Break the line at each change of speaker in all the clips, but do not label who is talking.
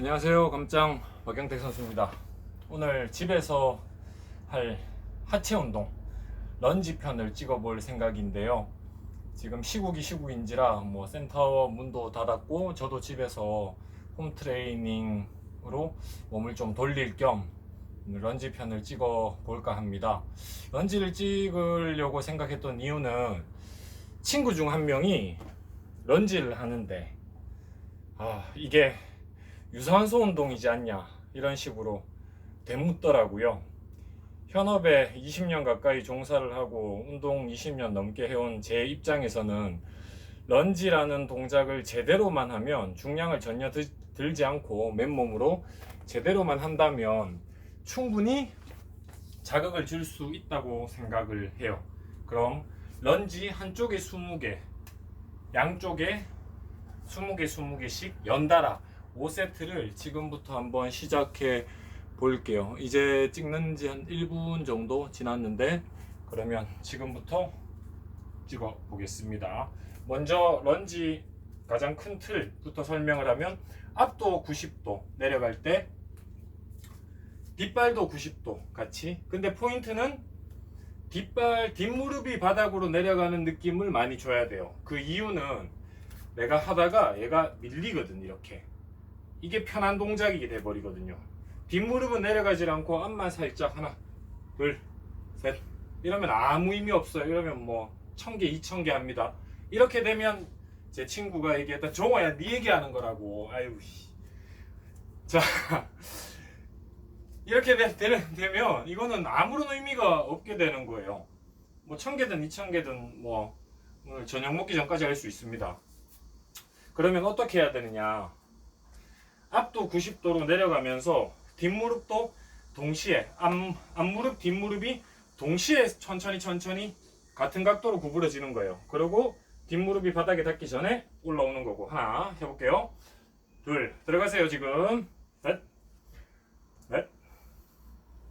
안녕하세요. 감짱 박경택 선수입니다. 오늘 집에서 할 하체 운동 런지 편을 찍어볼 생각인데요. 지금 시국이 시국인지라 뭐 센터 문도 닫았고 저도 집에서 홈 트레이닝으로 몸을 좀 돌릴 겸 런지 편을 찍어 볼까 합니다. 런지를 찍으려고 생각했던 이유는 친구 중 한 명이 런지를 하는데 아 이게 유산소 운동이지 않냐 이런 식으로 되묻더라고요. 현업에 20년 가까이 종사를 하고 운동 20년 넘게 해온 제 입장에서는 런지라는 동작을 제대로만 하면 중량을 전혀 드- 들지 않고 맨몸으로 제대로만 한다면 충분히 자극을 줄 수 있다고 생각을 해요. 그럼 런지 한쪽에 20개, 양쪽에 20개, 20개씩 연달아 5세트를 지금부터 한번 시작해 볼게요. 이제 찍는 지 한 1분 정도 지났는데 그러면 지금부터 찍어 보겠습니다. 먼저 런지 가장 큰 틀부터 설명을 하면 앞도 90도 내려갈 때 뒷발도 90도 같이 근데 포인트는 뒷발 뒷무릎이 바닥으로 내려가는 느낌을 많이 줘야 돼요. 그 이유는 내가 하다가 얘가 밀리거든 이렇게 이게 편한 동작이게 돼 버리거든요. 뒷무릎은 내려가질 않고 앞만 살짝 하나, 둘, 셋 이러면 아무 의미 없어요. 이러면 뭐 천 개, 이천 개 합니다. 이렇게 되면 제 친구가 얘기했다. 종호야, 네 얘기하는 거라고. 아유, 씨. 자 이렇게 되, 되, 되면 이거는 아무런 의미가 없게 되는 거예요. 뭐 천 개든 이천 개든 뭐 오늘 저녁 먹기 전까지 할 수 있습니다. 그러면 어떻게 해야 되느냐? 앞도 90도로 내려가면서 뒷무릎도 동시에 앞, 앞무릎 뒷무릎이 동시에 천천히 천천히 같은 각도로 구부러지는 거예요. 그리고 뒷무릎이 바닥에 닿기 전에 올라오는 거고. 하나 해볼게요. 둘 들어가세요 지금. 넷, 넷,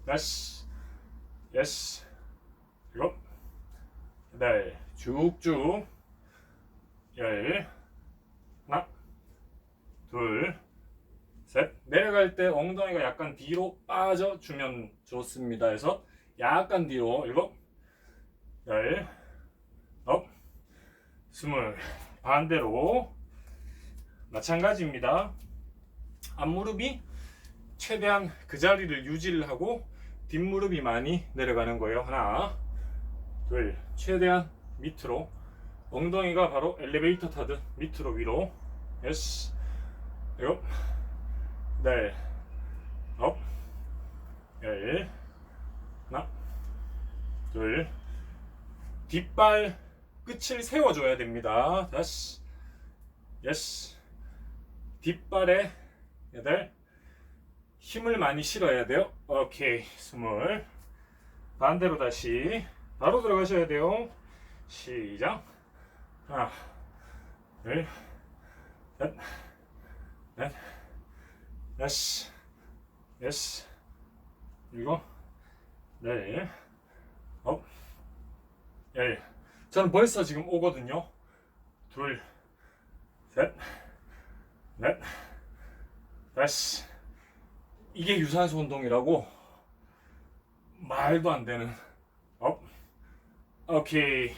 다섯, 여섯, 일곱, 여덟 쭉쭉. 열 하나 둘 셋. 내려갈 때 엉덩이가 약간 뒤로 빠져주면 좋습니다. 해서 약간 뒤로 일곱, 열, 아홉, 스물. 반대로 마찬가지입니다. 앞무릎이 최대한 그 자리를 유지를 하고 뒷무릎이 많이 내려가는 거예요. 하나, 둘, 최대한 밑으로 엉덩이가 바로 엘리베이터 타듯 밑으로 위로 여섯, 일곱, 네, 아홉, 열, 하나, 둘, 뒷발 끝을 세워줘야 됩니다. 다시, 여섯, 뒷발에 여덟, 힘을 많이 실어야 돼요. 오케이, 스물. 반대로 다시. 바로 들어가셔야 돼요. 시작. 하나, 둘, 셋, 넷. 여섯, 여섯, 일곱, 네, 아홉, 열. 저는 벌써 지금 오거든요. 둘, 셋, 넷, 다섯. 이게 유산소 운동이라고 말도 안 되는. 업, 오케이.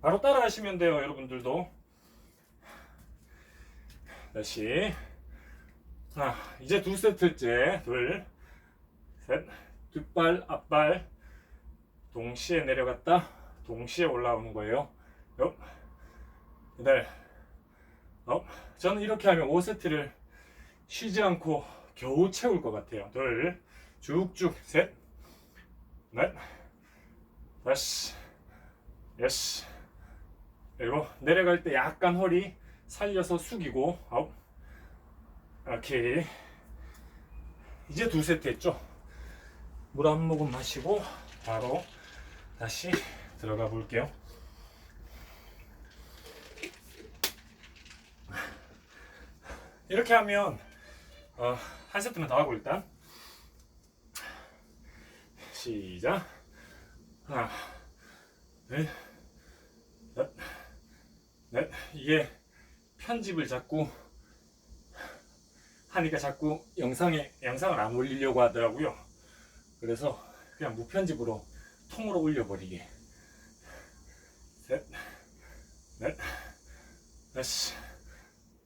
바로 따라 하시면 돼요, 여러분들도. 다시. 자, 이제 두 세트째. 둘, 셋, 뒷발, 앞발. 동시에 내려갔다. 동시에 올라오는 거예요. 업, 여덟, 업. 저는 이렇게 하면 5세트를 쉬지 않고 겨우 채울 것 같아요. 둘, 쭉쭉, 셋, 넷, 다섯, 여섯, 일곱. 내려갈 때 약간 허리 살려서 숙이고, 아홉. 오케이. 이제 두 세트 했죠? 물 한 모금 마시고 바로 다시 들어가 볼게요. 이렇게 하면 어, 한 세트만 더 하고 일단 시작 하나 둘 셋, 넷 이게 편집을 자꾸 하니까 자꾸 영상에 영상을 안 올리려고 하더라고요. 그래서 그냥 무편집으로 통으로 올려버리게. 셋, 넷, 다섯,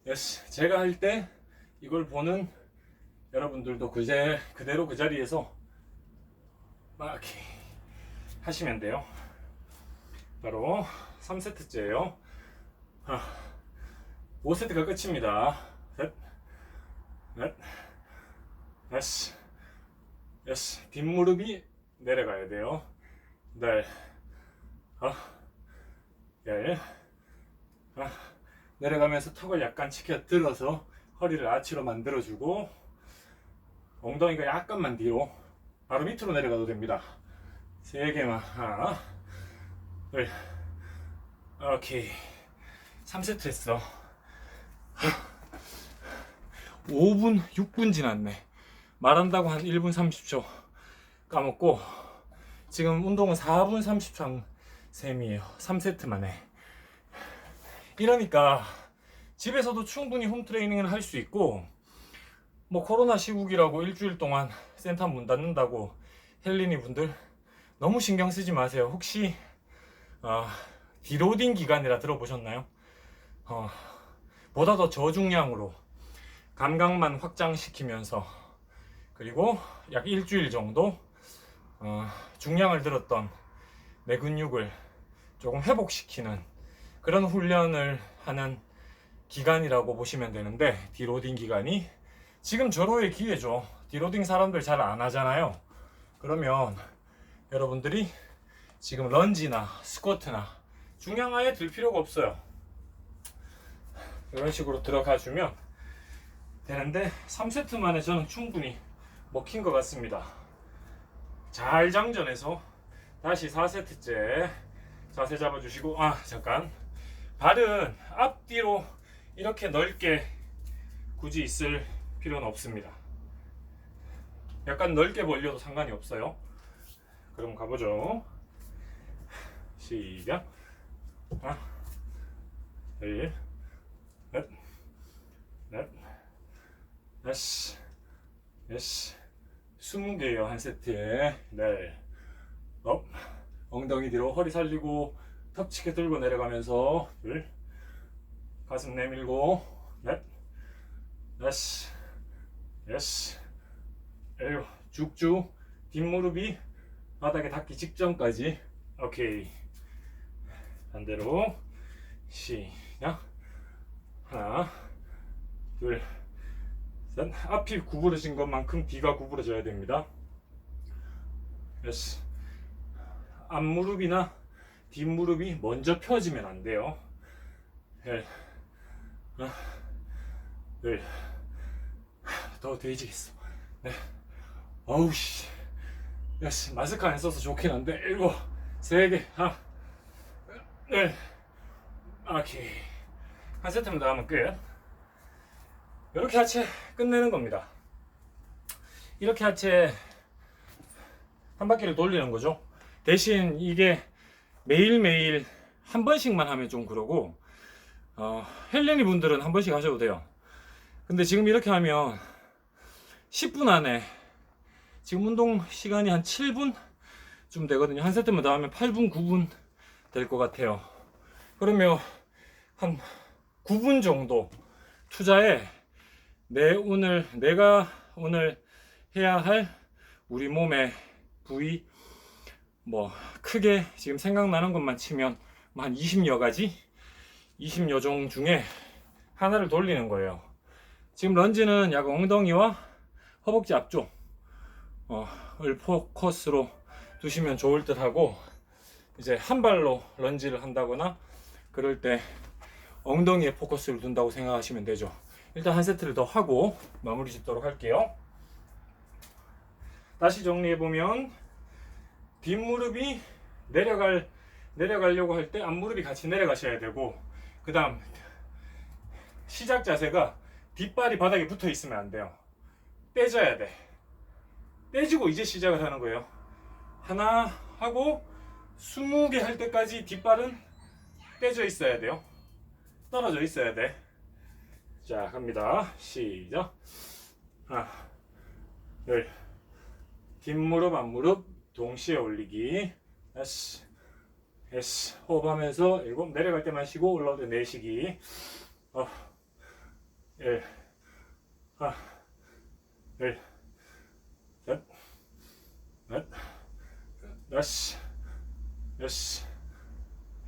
여섯. 제가 할 때 이걸 보는 여러분들도 그제 그대로 그 자리에서 막 하시면 돼요. 바로 3세트째예요. 5세트가 끝입니다. 셋, 넷, 다섯, 여섯. 뒷무릎이 내려가야 돼요. 네. 아, 열. 아, 내려가면서 턱을 약간 치켜 들어서 허리를 아치로 만들어주고 엉덩이가 약간만 뒤로 바로 밑으로 내려가도 됩니다. 세 개만 하나, 둘, 오케이. 3세트 했어. 5분, 6분 지났네. 말한다고 한 1분 30초 까먹고 지금 운동은 4분 30초 한 셈이에요. 3세트 만에. 이러니까 집에서도 충분히 홈 트레이닝을 할 수 있고 뭐 코로나 시국이라고 일주일 동안 센터 문 닫는다고 헬리니 분들 너무 신경 쓰지 마세요. 혹시 어, 디로딩 기간이라 들어보셨나요? 어, 보다 더 저중량으로 감각만 확장시키면서 그리고 약 일주일 정도 어, 중량을 들었던 내 근육을 조금 회복시키는 그런 훈련을 하는 기간이라고 보시면 되는데 디로딩 기간이 지금 절호의 기회죠. 디로딩 사람들 잘 안 하잖아요. 그러면 여러분들이 지금 런지나 스쿼트나 중량 아예 들 필요가 없어요. 이런 식으로 들어가 주면 되는데 3세트 만에 저는 충분히 먹힌 것 같습니다. 잘 장전해서 다시 4세트째 자세 잡아주시고 아 잠깐 발은 앞뒤로 이렇게 넓게 굳이 있을 필요는 없습니다. 약간 넓게 벌려도 상관이 없어요. 그럼 가보죠. 시작. 하나, 둘, 넷, 넷, 다섯, 여섯, 스무 개요 한 세트에. 네. 업, 엉덩이 뒤로 허리 살리고 턱 치게 들고 내려가면서 둘, 가슴 내밀고 넷, 다섯, 여섯, 일곱, 쭉쭉 뒷무릎이 바닥에 닿기 직전까지. 오케이. 반대로 시작. 하나, 둘, 셋. 앞이 구부러진 것만큼 뒤가 구부러져야 됩니다. 여섯. 앞무릎이나 뒷무릎이 먼저 펴지면 안 돼요. 열. 하나, 둘. 더 돼지겠어. 네. 어우 씨. 야씨 마스크 안 써서 좋긴 한데 일곱, 세 개, 하나, 네. 오케이. 한 세트만 더 하면 끝. 이렇게 하체 끝내는 겁니다. 이렇게 하체 한 바퀴를 돌리는 거죠. 대신 이게 매일매일 한 번씩만 하면 좀 그러고 어, 헬레니 분들은 한 번씩 하셔도 돼요. 근데 지금 이렇게 하면 10분 안에 지금 운동 시간이 한 7분 좀 되거든요. 한 세트만 더 하면 8분, 9분 될 것 같아요. 그러면 한 9분 정도 투자에 내 오늘 내가 오늘 해야 할 우리 몸의 부위 뭐 크게 지금 생각나는 것만 치면 뭐한 20여 가지 20여 종 중에 하나를 돌리는 거예요. 지금 런지는 약 엉덩이와 허벅지 앞쪽 어, 을 포커스로 두시면 좋을 듯 하고 이제 한 발로 런지를 한다거나 그럴 때 엉덩이에 포커스를 둔다고 생각하시면 되죠. 일단 한 세트를 더 하고 마무리 짓도록 할게요. 다시 정리해 보면 뒷무릎이 내려갈 내려가려고 할 때 앞무릎이 같이 내려가셔야 되고 그다음 시작 자세가 뒷발이 바닥에 붙어 있으면 안 돼요. 떼져야 돼. 떼지고 이제 시작을 하는 거예요. 하나 하고 20개 할 때까지 뒷발은 떼져 있어야 돼요. 떨어져 있어야 돼. 자, 갑니다. 시작. 하나, 둘, 뒷무릎, 앞무릎 동시에 올리기. 다시, 다시 호흡하면서 일곱 내려갈 때만 쉬고 올라올 때 내쉬기. 어, 일, 하나, 둘, 셋, 넷, 다시, 다시,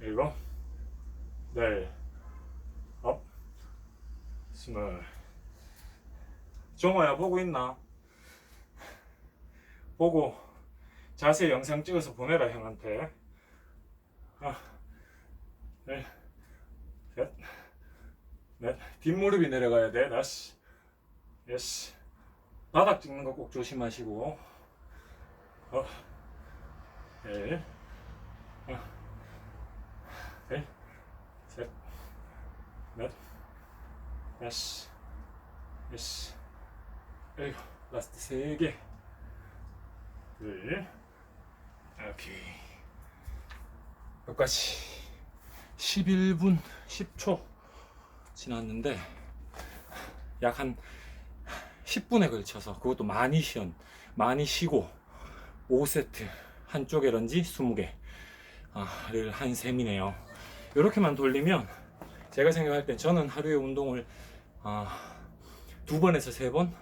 일곱, 네, 업, 스물. 종호야 보고 있나? 보고 자세 영상 찍어서 보내라 형한테. 하나, 둘, 셋, 넷. 뒷무릎이 내려가야 돼. 다시. 예스. 바닥 찍는 거 꼭 조심하시고. 어. 일. 하나, 둘, 셋, 넷, 다시. 예스. 일곱. 라스트 세 개. 둘. 오케이. 여기까지 11분 10초 지났는데 약 한 10분에 걸쳐서 그것도 많이 쉬었 많이 쉬고 5세트 한쪽에 런지 20개를 한 셈이네요 이렇게만 돌리면 제가 생각할 땐 저는 하루에 운동을 아, 두 번에서 세 번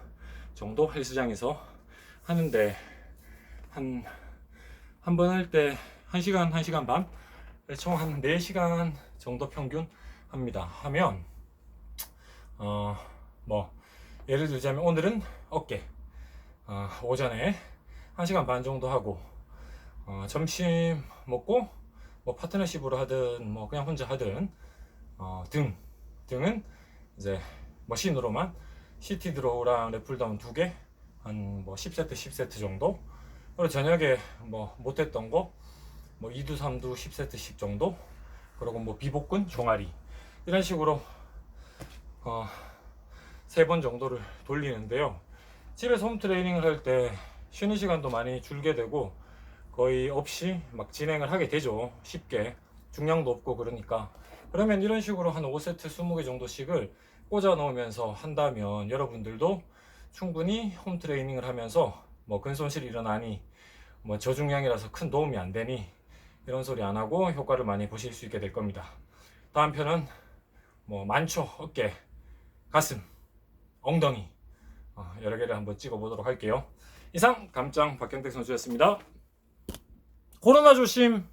정도 헬스장에서 하는데 한 한 번 할때 1시간, 1시간 반? 총한 4시간 정도 평균 합니다. 하면, 어, 뭐, 예를 들자면 오늘은 어깨, 어, 오전에 1시간 반 정도 하고, 어, 점심 먹고, 뭐 파트너십으로 하든, 뭐 그냥 혼자 하든, 어, 등, 등은 이제 머신으로만 CT 드로우랑 랩풀다운 두 개, 한 뭐 10세트, 10세트 정도, 그리고 저녁에 뭐 못했던 거, 뭐 2두, 3두, 10세트씩 정도, 그리고 뭐 비복근, 종아리 이런 식으로 어, 세 번 정도를 돌리는데요. 집에서 홈 트레이닝을 할 때 쉬는 시간도 많이 줄게 되고 거의 없이 막 진행을 하게 되죠. 쉽게 중량도 없고 그러니까 그러면 이런 식으로 한 5세트, 20개 정도씩을 꽂아 넣으면서 한다면 여러분들도 충분히 홈 트레이닝을 하면서 뭐 근손실이 일어나니 뭐 저중량이라서 큰 도움이 안 되니 이런 소리 안 하고 효과를 많이 보실 수 있게 될 겁니다. 다음 편은 뭐 만초, 어깨, 가슴, 엉덩이 어, 여러 개를 한번 찍어 보도록 할게요. 이상 감장 박경택 선수였습니다. 코로나 조심.